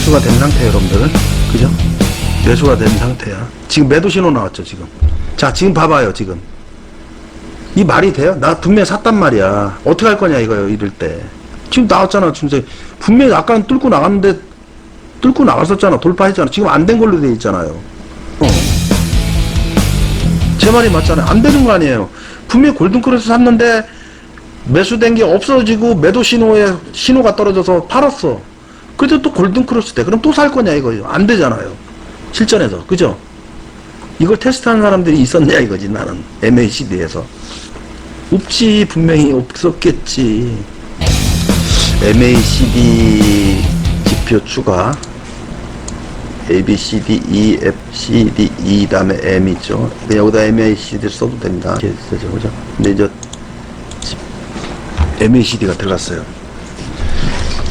매수가 된 상태 여러분들. 그죠? 매수가 된 상태야. 지금 매도 신호 나왔죠 지금. 자 지금 봐봐요 지금. 이 말이 돼요? 나 분명히 샀단 말이야. 어떻게 할 거냐 이거요 이럴 때. 지금 나왔잖아 진짜 분명히 아까는 뚫고 나갔는데 뚫고 나갔었잖아. 돌파했잖아. 지금 안 된 걸로 돼 있잖아요. 어. 제 말이 맞잖아요. 안 되는 거 아니에요. 분명히 골든크로스 샀는데 매수된 게 없어지고 매도 신호에 신호가 떨어져서 팔았어. 그래도 또 골든크로스 돼. 그럼 또 살 거냐 이거요. 안 되잖아요. 실전에서. 그죠? 이걸 테스트하는 사람들이 있었냐 이거지 나는. MACD에서. 없지. 분명히 없었겠지. MACD 지표 추가. A, B, C, D, E, F, C, D, E 다음에 M 있죠. 여기다 MACD 써도 됩니다. 이렇게 쓰죠. 그죠? 근데 이제 MACD가 들어갔어요.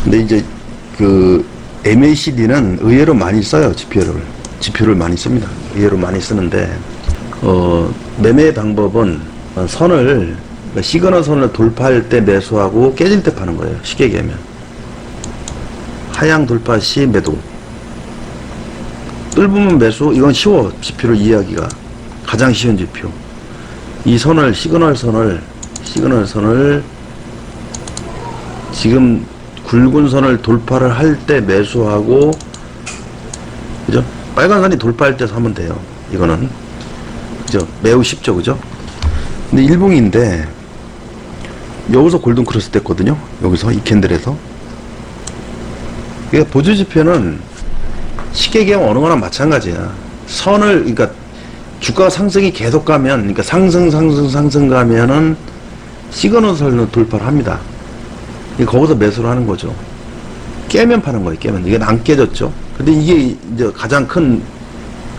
근데 이제 그 MACD는 의외로 많이 써요 지표를 지표를 많이 씁니다. 의외로 많이 쓰는데 어 매매 방법은 어, 선을 그러니까 시그널 선을 돌파할 때 매수하고 깨질 때 파는 거예요. 쉽게 얘기하면 하향 돌파 시 매도 뜰부분 매수 이건 쉬워 지표를 이해하기가 가장 쉬운 지표 이 선을 시그널 선을 시그널 선을 지금 굵은 선을 돌파를 할 때 매수하고 그죠? 빨간 선이 돌파할 때 사면 돼요. 이거는 그죠? 매우 쉽죠, 그죠? 근데 일봉인데 여기서 골든 크로스 됐거든요. 여기서 이 캔들에서. 그러니까 보조 지표는 쉽게 얘기하면 어느 거나 마찬가지야. 선을 그러니까 주가 상승이 계속 가면 그러니까 상승 상승 상승 가면은 시그널 선을 돌파를 합니다. 거기서 매수를 하는 거죠. 깨면 파는 거예요, 깨면. 이게 안 깨졌죠. 근데 이게 이제 가장 큰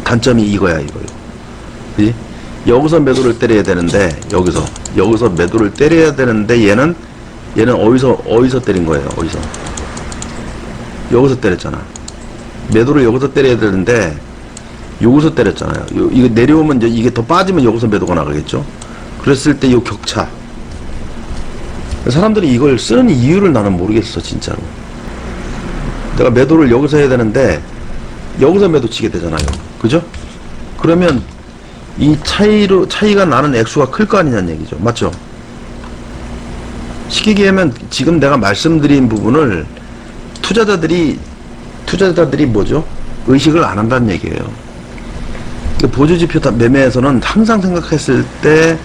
단점이 이거야, 이거요. 그지? 여기서 매도를 때려야 되는데, 여기서. 여기서 매도를 때려야 되는데, 얘는, 얘는 어디서, 어디서 때린 거예요, 어디서. 여기서 때렸잖아. 매도를 여기서 때려야 되는데, 여기서 때렸잖아요. 요, 이거 내려오면 이제 이게 더 빠지면 여기서 매도가 나가겠죠. 그랬을 때요 격차. 사람들이 이걸 쓰는 이유를 나는 모르겠어 진짜로 내가 매도를 여기서 해야 되는데 여기서 매도 치게 되잖아요 그죠? 그러면 이 차이로 차이가 나는 액수가 클 거 아니냐는 얘기죠 맞죠? 쉽게 얘기하면 지금 내가 말씀드린 부분을 투자자들이 투자자들이 뭐죠? 의식을 안 한다는 얘기예요 보조지표 다- 매매에서는 항상 생각했을 때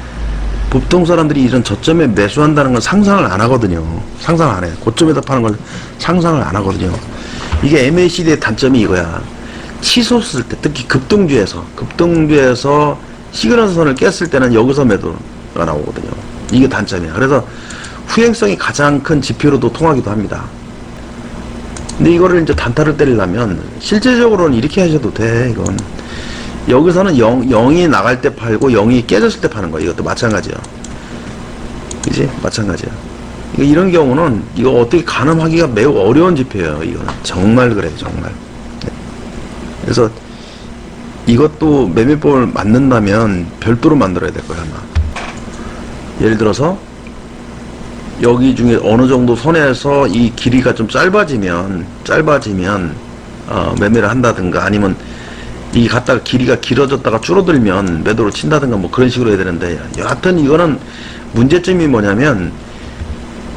보통 사람들이 이런 저점에 매수한다는 건 상상을 안 하거든요. 상상 안 해요. 고점에다 파는 건 상상을 안 하거든요. 이게 MACD의 단점이 이거야. 치솟을 때, 특히 급등주에서, 급등주에서 시그널 선을 깼을 때는 여기서 매도가 나오거든요. 이게 단점이야. 그래서 후행성이 가장 큰 지표로도 통하기도 합니다. 근데 이거를 이제 단타를 때리려면 실제적으로는 이렇게 하셔도 돼, 이건. 여기서는 0, 0이 나갈 때 팔고 0이 깨졌을 때 파는 거야. 이것도 마찬가지야. 그지? 마찬가지야. 그러니까 이런 경우는 이거 어떻게 가늠하기가 매우 어려운 지표예요. 이거는. 정말 그래, 정말. 네. 그래서 이것도 매매법을 만든다면 별도로 만들어야 될 거야, 아마. 예를 들어서 여기 중에 어느 정도 선에서 이 길이가 좀 짧아지면, 짧아지면, 어, 매매를 한다든가 아니면 이 갖다가 길이가 길어졌다가 줄어들면 매도를 친다든가 뭐 그런 식으로 해야 되는데 여하튼 이거는 문제점이 뭐냐면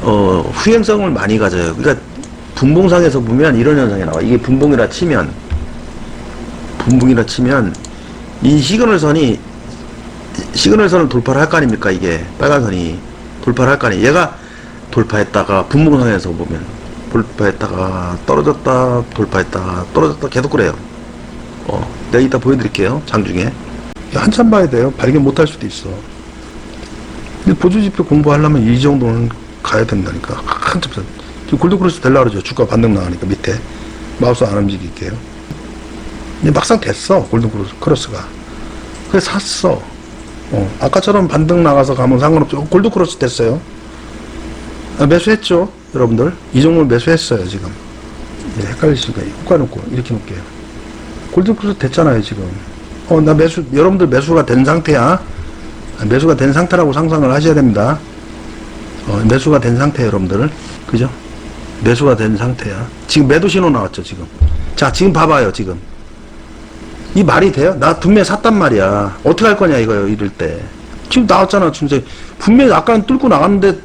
어 후행성을 많이 가져요. 그러니까 분봉상에서 보면 이런 현상이 나와. 이게 분봉이라 치면 분봉이라 치면 이 시그널선이 시그널선을 돌파를 할 거 아닙니까 이게? 빨간 선이 돌파를 할 거 아니에요. 얘가 돌파했다가 분봉상에서 보면 돌파했다가 떨어졌다 돌파했다가 떨어졌다 계속 그래요. 어, 내가 이따 보여드릴게요. 장중에. 한참 봐야 돼요. 발견 못 할 수도 있어. 근데 보조지표 공부하려면 이 정도는 가야 된다니까. 한참 봐. 지금 골드크로스 될라 그러죠. 주가 반등 나가니까 밑에. 마우스 안 움직일게요. 근데 막상 됐어. 골드크로스가. 그래서 샀어. 어, 아까처럼 반등 나가서 가면 상관없죠. 골드크로스 됐어요. 아, 매수했죠. 여러분들. 이 종목을 매수했어요. 지금. 네, 헷갈리시니까 효과 놓고 이렇게 놓을게요. 골드크로스 됐잖아요, 지금. 어, 나 매수, 여러분들 매수가 된 상태야. 아, 매수가 된 상태라고 상상을 하셔야 됩니다. 어, 매수가 된 상태, 여러분들. 그죠? 매수가 된 상태야. 지금 매도 신호 나왔죠, 지금. 자, 지금 봐봐요, 지금. 이 말이 돼요? 나 분명히 샀단 말이야. 어떻게 할 거냐, 이거요, 이럴 때. 지금 나왔잖아, 진짜. 분명히 아까는 뚫고 나갔는데,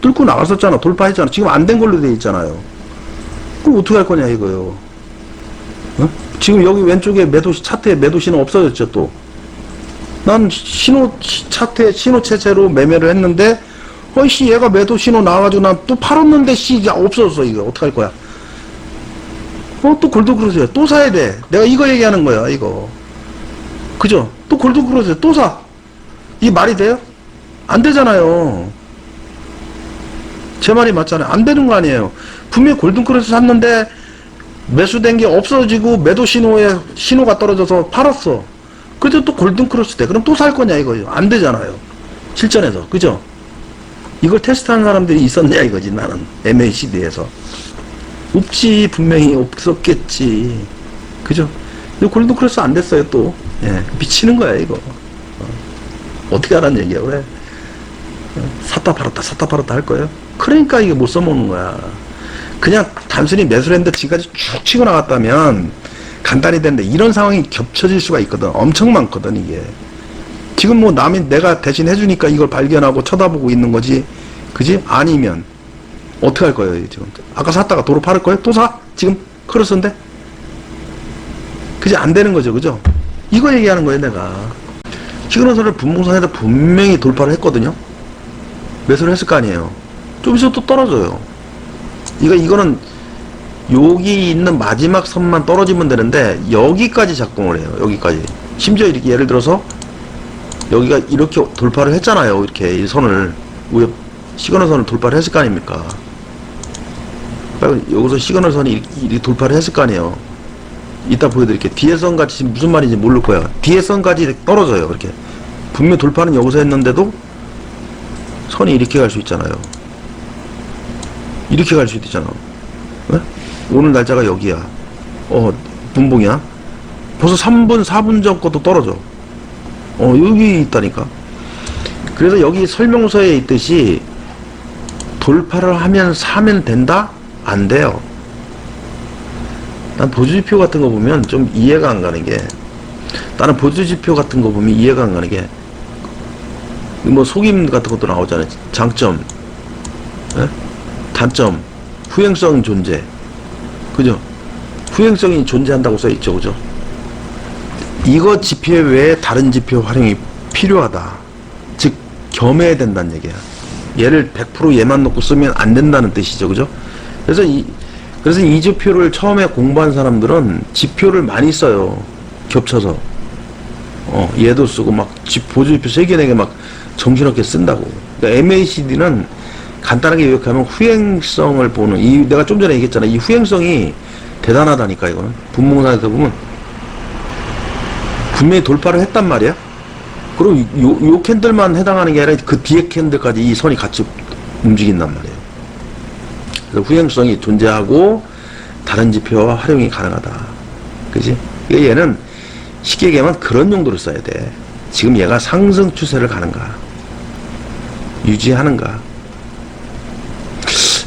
뚫고 나갔었잖아. 돌파했잖아. 지금 안 된 걸로 돼 있잖아요. 그럼 어떻게 할 거냐, 이거요. 어? 지금 여기 왼쪽에 매도, 차트에 매도 신호 없어졌죠, 또. 난 신호, 시- 차트에 신호 체제로 매매를 했는데, 어이씨, 얘가 매도 신호 나와가지고 난 또 팔았는데, 씨, 이제 없어졌어, 이거. 어떡 할 거야. 어, 또 골드크로스야. 또 사야 돼. 내가 이거 얘기하는 거야, 이거. 그죠? 또 골드크로스야. 또 사. 이 말이 돼요? 안 되잖아요. 제 말이 맞잖아요. 안 되는 거 아니에요. 분명히 골든크로스 샀는데, 매수된 게 없어지고, 매도 신호에, 신호가 떨어져서 팔았어. 그래도 또 골든크로스 돼. 그럼 또 살 거냐, 이거요. 안 되잖아요. 실전에서. 그죠? 이걸 테스트하는 사람들이 있었냐, 이거지, 나는. MACD에서. 없지 분명히 없었겠지 그죠? 근데 골든 크로스 안 됐어요 또 예, 미치는 거야 이거 어. 떻게 하라는 얘기야 왜 어, 샀다 팔았다 샀다 팔았다 할 거예요? 그러니까 이게 못 써먹는 거야 그냥 단순히 매수를 했는데 지금까지 쭉 치고 나갔다면 간단히 되는데 이런 상황이 겹쳐질 수가 있거든 엄청 많거든 이게 지금 뭐 남이 내가 대신 해주니까 이걸 발견하고 쳐다보고 있는 거지 그지? 아니면 어떻게 할 거예요, 지금? 아까 샀다가 도로 팔을 거예요? 또 사? 지금 크로스인데? 그지? 안 되는 거죠, 그죠? 이거 얘기하는 거예요, 내가. 시그널선을 분봉선에다 분명히 돌파를 했거든요? 매수를 했을 거 아니에요? 좀 있으면 또 떨어져요. 이거, 이거는 여기 있는 마지막 선만 떨어지면 되는데, 여기까지 작동을 해요, 여기까지. 심지어 이렇게 예를 들어서, 여기가 이렇게 돌파를 했잖아요, 이렇게, 이 선을. 우여 시그널 선을 돌파를 했을 거 아닙니까? 그러니까 여기서 시그널 선이 이렇게, 이렇게 돌파를 했을 거 아니에요. 이따 보여드릴게요. 뒤에 선까지 지금 무슨 말인지 모를 거야. 뒤에 선까지 떨어져요. 이렇게. 분명 돌파는 여기서 했는데도 선이 이렇게 갈 수 있잖아요. 이렇게 갈수 있잖아. 왜? 오늘 날짜가 여기야. 어, 분봉이야. 벌써 3분, 4분 전 것도 떨어져. 어, 여기 있다니까. 그래서 여기 설명서에 있듯이 돌파를 하면 사면 된다? 안 돼요. 난 보조지표 같은 거 보면 좀 이해가 안 가는 게 나는 보조지표 같은 거 보면 이해가 안 가는 게 뭐 속임 같은 것도 나오잖아요. 장점, 예? 단점, 후행성 존재, 그죠? 후행성이 존재한다고 써 있죠, 그죠? 이거 지표 외에 다른 지표 활용이 필요하다. 즉 겸해야 된다는 얘기야. 얘를 100% 얘만 놓고 쓰면 안 된다는 뜻이죠, 그죠? 그래서 이 그래서 이 지표를 처음에 공부한 사람들은 지표를 많이 써요. 겹쳐서. 어, 얘도 쓰고 막 지- 보조지표 세 개, 네개막 정신없게 쓴다고. 그러니까 MACD는 간단하게 요약하면 후행성을 보는 이 내가 좀 전에 얘기했잖아. 이 후행성이 대단하다니까 이거는. 분봉산에서 보면 분명히 돌파를 했단 말이야. 그리고 요, 요 캔들만 해당하는 게 아니라 그 뒤에 캔들까지 이 선이 같이 움직인단 말이에요. 그래서 후행성이 존재하고 다른 지표와 활용이 가능하다. 그지? 얘는 쉽게 얘기하면 그런 용도로 써야 돼. 지금 얘가 상승 추세를 가는가? 유지하는가?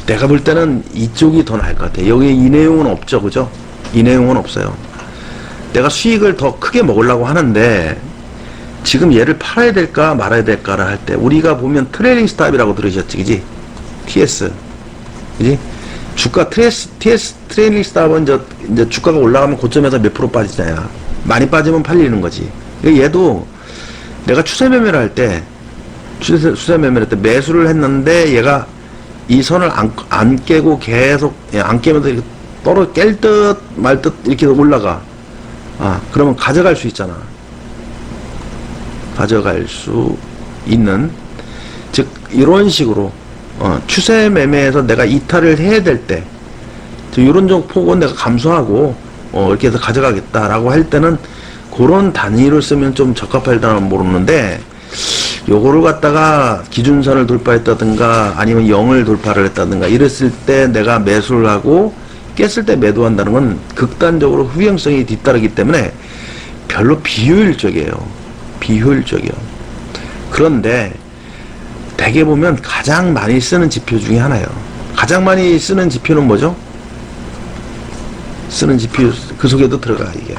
내가 볼 때는 이쪽이 더 나을 것 같아. 여기 이 내용은 없죠. 그죠? 이 내용은 없어요. 내가 수익을 더 크게 먹으려고 하는데 지금 얘를 팔아야 될까 말아야 될까를 할 때 우리가 보면 트레이링 스탑이라고 들으셨지 그지? TS 그지? 주가 트레스, TS 트레이닝 스탑은 이제, 이제 주가가 올라가면 고점에서 몇 프로 빠지잖아요 많이 빠지면 팔리는 거지 얘도 내가 추세 매매를 할 때 추세, 추세 매매를 할 때 매수를 했는데 얘가 이 선을 안, 안 깨고 계속 예, 안 깨면서 이렇게 떨어 깰 듯 말 듯 이렇게 올라가. 아 그러면 가져갈 수 있잖아. 가져갈 수 있는. 즉 이런 식으로 어, 추세 매매에서 내가 이탈을 해야 될때 이런 종 폭은 내가 감수하고 어, 이렇게 해서 가져가겠다라고 할 때는 그런 단위를 쓰면 좀 적합할다는 모르는데 요거를 갖다가 기준선을 돌파했다든가 아니면 0을 돌파를 했다든가 이랬을 때 내가 매수를 하고 깼을 때 매도한다는 건 극단적으로 후행성이 뒤따르기 때문에 별로 비효율적이에요. 비효율적이요. 그런데 대개 보면 가장 많이 쓰는 지표 중에 하나예요. 가장 많이 쓰는 지표는 뭐죠? 쓰는 지표 그 속에도 들어가 이게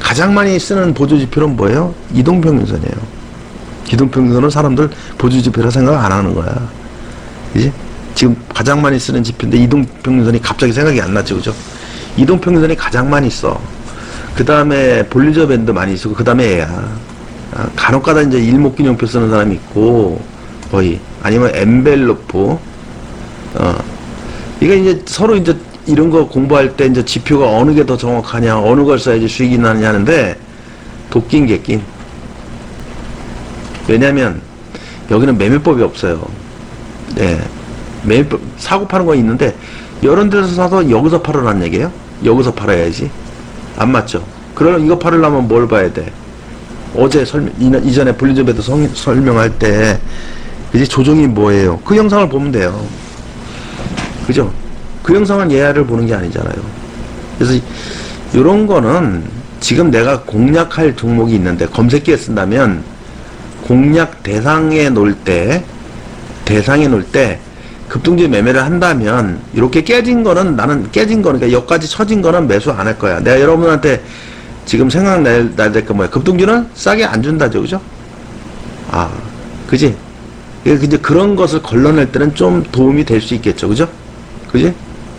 가장 많이 쓰는 보조 지표는 뭐예요? 이동평균선이에요. 이동평균선은 사람들 보조 지표라 생각 안 하는 거야. 그지? 지금 가장 많이 쓰는 지표인데 이동평균선이 갑자기 생각이 안 나죠, 그죠? 이동평균선이 가장 많이 써. 그 다음에 볼리저 밴드 많이 쓰고 그 다음에 얘야. 아, 간혹 가다 이제 일목균형표 쓰는 사람이 있고 거의 아니면 엠벨로프 어 이게 이제 서로 이제 이런 거 공부할 때 이제 지표가 어느 게 더 정확하냐 어느 걸 써야지 수익이 나느냐 하는데 도끼인 객낀 왜냐면 여기는 매매법이 없어요. 네. 매매법 사고 파는 건 있는데 여러 데서 사서 여기서 팔으라는 얘기예요? 여기서 팔아야지. 안 맞죠? 그러면 이거 팔으려면 뭘 봐야 돼? 어제 설명 이전에 성- 설명할 때 이제 조정이 뭐예요? 그 영상을 보면 돼요. 그죠? 그 영상은 예화를 보는 게 아니잖아요. 그래서 이런 거는 지금 내가 공략할 종목이 있는데 검색기에 쓴다면 공략 대상에 놓을 때 대상에 놓을 때 급등주 매매를 한다면 이렇게 깨진 거는 나는 깨진 거는 그러니까 여기까지 처진 거는 매수 안 할 거야. 내가 여러분한테 지금 생각날 날될거 뭐야? 급등주는 싸게 안 준다죠, 그죠? 아, 그지? 그 이제 그런 것을 걸러낼 때는 좀 도움이 될 수 있겠죠, 그죠? 그지?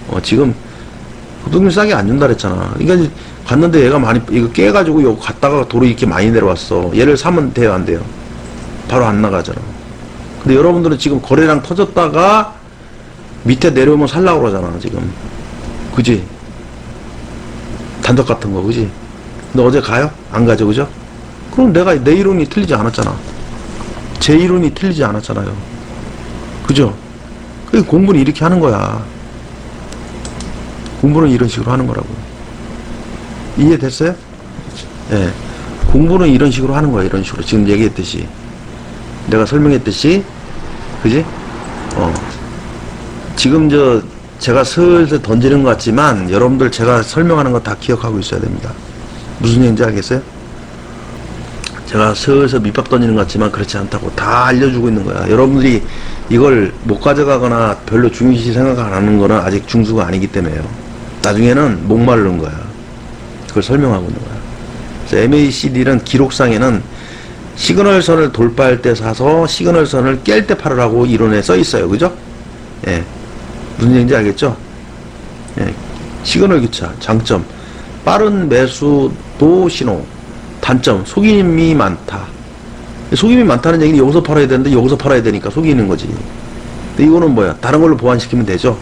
어, 지금, 급등주 싸게 안 준다 그랬잖아. 그러니까 갔는데 얘가 많이, 이거 깨가지고 요 갔다가 도로 이렇게 많이 내려왔어. 얘를 사면 돼요, 안 돼요? 바로 안 나가잖아. 근데 여러분들은 지금 거래량 터졌다가 밑에 내려오면 살라고 그러잖아, 지금. 그지? 단독 같은 거, 그지? 근데 어제 가요? 안 가죠, 그죠? 그럼 내가 내 이론이 틀리지 않았잖아. 제 이론이 틀리지 않았잖아요. 그죠? 그 공부는 이렇게 하는 거야. 공부는 이런 식으로 하는 거라고. 이해됐어요? 예. 공부는 이런 식으로 하는 거야, 이런 식으로. 지금 얘기했듯이. 내가 설명했듯이. 그지? 어. 지금 저, 제가 슬슬 던지는 것 같지만, 여러분들 제가 설명하는 거 다 기억하고 있어야 됩니다. 무슨 얘기인지 알겠어요? 제가 슬슬 밑밥 던지는 것 같지만 그렇지 않다고 다 알려주고 있는 거야. 여러분들이 이걸 못 가져가거나 별로 중요시 생각 안 하는 거는 아직 중수가 아니기 때문에요. 나중에는 목마르는 거야. 그걸 설명하고 있는 거야. 그래서 MACD는 기록상에는 시그널선을 돌파할 때 사서 시그널선을 깰 때 팔으라고 이론에 써 있어요. 그죠? 예. 무슨 얘기인지 알겠죠? 예. 시그널 교차, 장점. 빠른 매수도 신호. 단점, 속임이 많다. 속임이 많다는 얘기는 여기서 팔아야 되는데 여기서 팔아야 되니까 속이는 거지. 근데 이거는 뭐야? 다른 걸로 보완시키면 되죠.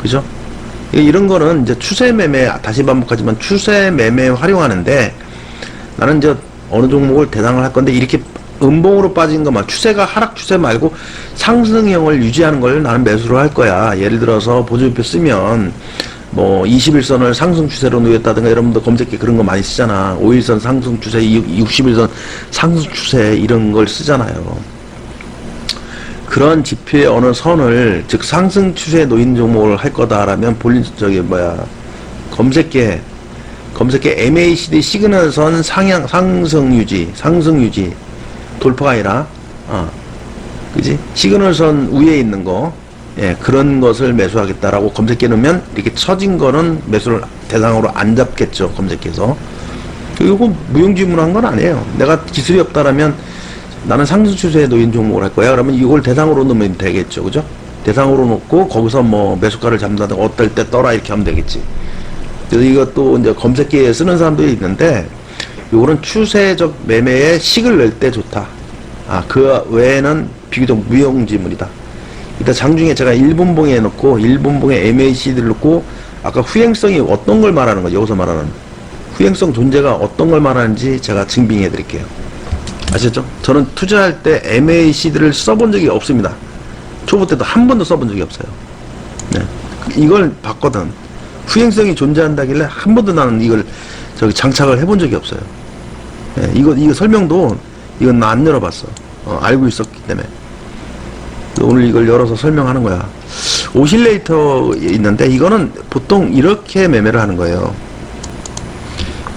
그죠? 이런 거는 이제 추세 매매, 다시 반복하지만 추세 매매 활용하는데 나는 이제 어느 종목을 대상을 할 건데 이렇게 음봉으로 빠진 것만 추세가 하락 추세 말고 상승형을 유지하는 걸 나는 매수를 할 거야. 예를 들어서 보조표 쓰면 뭐 21선을 상승 추세로 놓였다든가 여러분들 검색기 그런 거 많이 쓰잖아. 5일선 상승 추세, 60일선 상승 추세 이런 걸 쓰잖아요. 그런 지표의 어느 선을 즉 상승 추세에 놓인 종목을 할 거다라면 본인 저기 뭐야 검색계 검색계 MACD 시그널선 상향 상승 유지 상승 유지. 돌파가 아니라 어 그지? 시그널선 위에 있는 거 예, 그런 것을 매수하겠다라고 검색해 놓으면 이렇게 처진 거는 매수를 대상으로 안 잡겠죠 검색해서. 이거 무용지물한 건 아니에요. 내가 기술이 없다라면 나는 상승 추세에 놓인 종목을 할 거야. 그러면 이걸 대상으로 놓으면 되겠죠 그죠? 대상으로 놓고 거기서 뭐 매수가를 잡는다든가 어떨 때 떠라 이렇게 하면 되겠지 그래서 이것도 이제 검색기에 쓰는 사람들이 있는데 요거는 추세적 매매에 식을 낼 때 좋다. 아 그 외에는 비교적 무용지물이다. 일단 장중에 제가 일본봉에 해놓고 일본봉에 MACD를 넣고 아까 후행성이 어떤 걸 말하는 거죠 여기서 말하는 후행성 존재가 어떤 걸 말하는지 제가 증빙해 드릴게요. 아셨죠? 저는 투자할 때 MACD를 써본 적이 없습니다. 초보 때도 한 번도 써본 적이 없어요. 네. 이걸 봤거든 후행성이 존재한다길래 한 번도 나는 이걸 저기 장착을 해본 적이 없어요 네. 이거 이거 설명도 이건 나 안 열어봤어 어, 알고 있었기 때문에 오늘 이걸 열어서 설명하는 거야. 오실레이터 있는데 이거는 보통 이렇게 매매를 하는 거예요.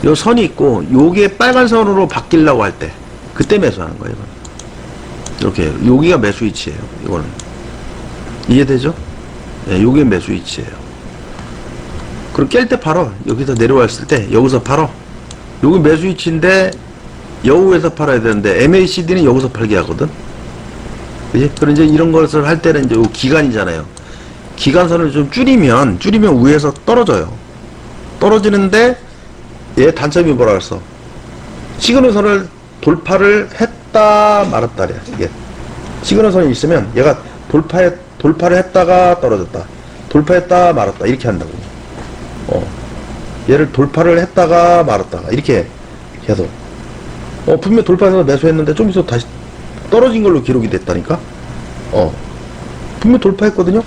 요 선이 있고 요게 빨간 선으로 바뀌려고 할 때 그때 매수하는 거예요. 이렇게 여기가 매수 위치예요. 이거는 이해되죠? 네, 요게 매수 위치예요. 그리고 깰때 팔어. 여기서 내려왔을 때 여기서 팔어. 여기 매수 위치인데 여우에서 팔아야 되는데 MACD는 여기서 팔게 하거든. 그지? 그럼 이제 이런 것을 할 때는 이제 요 기간이잖아요. 기간선을 좀 줄이면 줄이면 위에서 떨어져요. 떨어지는데 얘 단점이 뭐라 그랬어? 시그널선을 돌파를 했다 말았다래. 이게 시그널선이 있으면 얘가 돌파해 돌파를 했다가 떨어졌다. 돌파했다 말았다 이렇게 한다고. 어. 얘를 돌파를 했다가 말았다가 이렇게 계속. 어 분명 돌파해서 매수했는데 좀 있어 다시 떨어진 걸로 기록이 됐다니까. 어. 분명 돌파했거든요.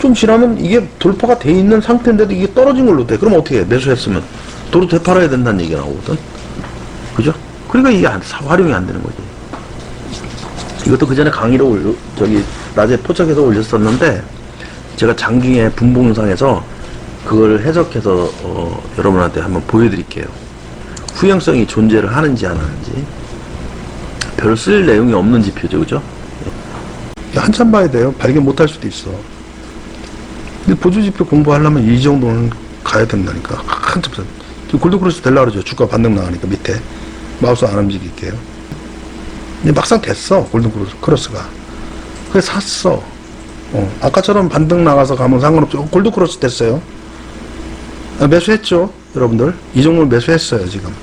좀 지나면 이게 돌파가 돼 있는 상태인데도 이게 떨어진 걸로 돼. 그럼 어떻게 해? 매수했으면 도로 되팔아야 된다는 얘기가 나오거든. 그죠? 그러니까 이게 안, 사- 활용이 안 되는 거지. 이것도 그 전에 강의로 올려, 저기, 낮에 포착해서 올렸었는데, 제가 장중에 분봉상에서 그걸 해석해서, 어, 여러분한테 한번 보여드릴게요. 후형성이 존재를 하는지 안 하는지. 별 쓸 내용이 없는 지표죠, 그죠? 예. 한참 봐야 돼요. 발견 못 할 수도 있어. 근데 보조지표 공부하려면 이 정도는 가야 된다니까. 한참 써. 지금 골드크로스 될라 그러죠. 주가 반등 나가니까 밑에. 마우스 안 움직일게요. 근데 막상 됐어. 골드크로스가. 그래서 샀어. 어, 아까처럼 반등 나가서 가면 상관없죠. 어, 골드크로스 됐어요. 아, 매수했죠. 여러분들. 이 정도는 매수했어요. 지금.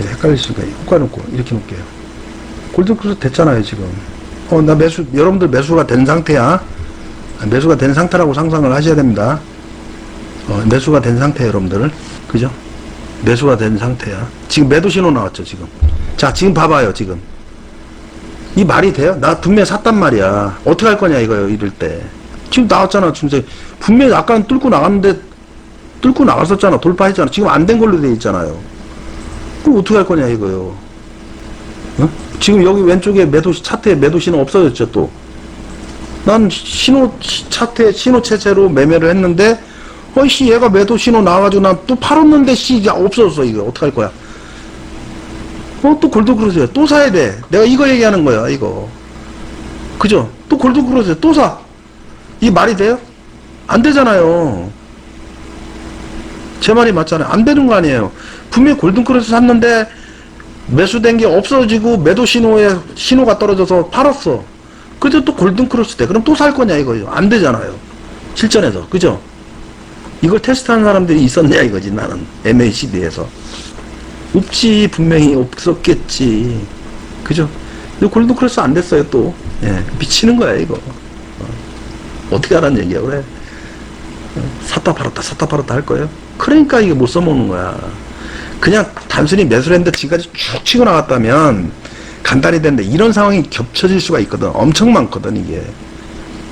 예, 헷갈리시니까 효과 놓고 이렇게 놓을게요. 골드크로스 됐잖아요. 지금. 어, 나 매수, 여러분들 매수가 된 상태야. 아, 매수가 된 상태라고 상상을 하셔야 됩니다. 어, 매수가 된 상태 여러분들. 그죠? 매수가 된 상태야. 지금 매도 신호 나왔죠, 지금. 자, 지금 봐봐요, 지금. 이 말이 돼요? 나 분명히 샀단 말이야. 어떻게 할 거냐, 이거요, 이럴 때. 지금 나왔잖아, 지금. 분명히 아까는 뚫고 나갔는데, 뚫고 나갔었잖아. 돌파했잖아. 지금 안 된 걸로 돼 있잖아요. 그럼 어떻게 할 거냐, 이거요. 어? 지금 여기 왼쪽에 매도, 차트에 매도 신호 없어졌죠, 또. 난 신호, 차트에 신호 체제로 매매를 했는데, 어이씨, 얘가 매도 신호 나와가지고 난 또 팔았는데, 씨, 이게 없어졌어, 이거. 어떡할 거야. 어, 또 골드크로스야. 또 사야 돼. 내가 이거 얘기하는 거야, 이거. 그죠? 또 골드크로스야. 또 사. 이 말이 돼요? 안 되잖아요. 제 말이 맞잖아요. 안 되는 거 아니에요. 분명히 골든크로스 샀는데, 매수된 게 없어지고, 매도 신호에, 신호가 떨어져서 팔았어. 그래도 또 골든크로스 돼. 그럼 또 살 거냐, 이거요. 안 되잖아요. 실전에서. 그죠? 이걸 테스트하는 사람들이 있었냐, 이거지, 나는. MACD에서. 없지 분명히 없었겠지 그죠 근데 골든크로스 안 됐어요 또 예, 미치는 거야 이거 어. 떻게 하라는 얘기야 그래 어, 샀다 팔았다 샀다 팔았다 할 거예요 그러니까 이게 못 써먹는 거야 그냥 단순히 매수를 했는데 지금까지 쭉 치고 나갔다면 간단히 되는데 이런 상황이 겹쳐질 수가 있거든 엄청 많거든 이게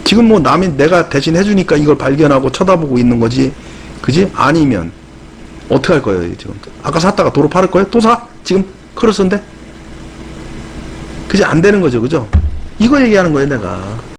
지금 뭐 남이 내가 대신 해주니까 이걸 발견하고 쳐다보고 있는 거지 그지 아니면 어떻게 할 거예요, 지금? 아까 샀다가 도로 팔을 거예요? 또 사? 지금 크로스인데? 그지? 안 되는 거죠, 그죠? 이거 얘기하는 거예요, 내가.